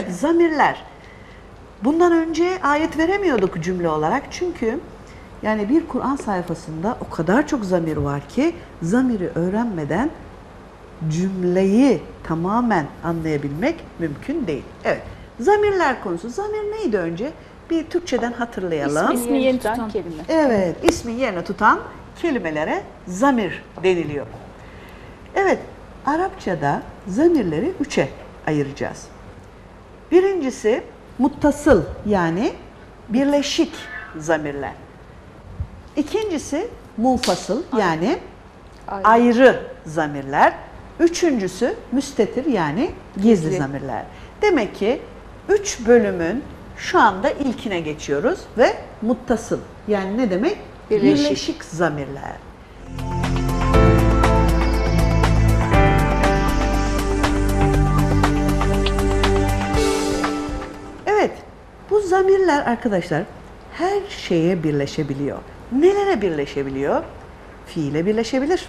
Evet, zamirler. Bundan önce ayet veremiyorduk cümle olarak çünkü yani bir Kur'an sayfasında o kadar çok zamir var ki zamiri öğrenmeden cümleyi tamamen anlayabilmek mümkün değil. Evet. Zamirler konusu. Zamir neydi önce? Bir Türkçeden hatırlayalım. İsmini yeni tutan kelime. Evet, ismin yerine tutan kelimelere zamir deniliyor. Evet, Arapçada zamirleri üçe ayıracağız. Birincisi muttasıl yani birleşik zamirler. İkincisi munfasıl yani Ayrı. ayrı zamirler. Üçüncüsü müstetir yani gizli, Gizli. zamirler. Demek ki üç bölümün şu anda ilkine geçiyoruz ve muttasıl yani ne demek? Birleşik. Birleşik zamirler. Bu zamirler arkadaşlar her şeye birleşebiliyor. Nelere birleşebiliyor? Fiile birleşebilir,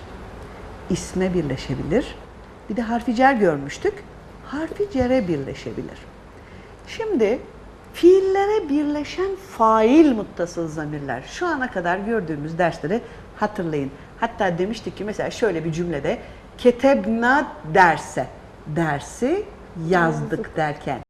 isme birleşebilir. Bir de harfi cer görmüştük. Harfi cere birleşebilir. Şimdi fiillere birleşen fail muttasıl zamirler. Şu ana kadar gördüğümüz dersleri hatırlayın. Hatta demiştik ki mesela şöyle bir cümlede ketebna derse dersi yazdık derken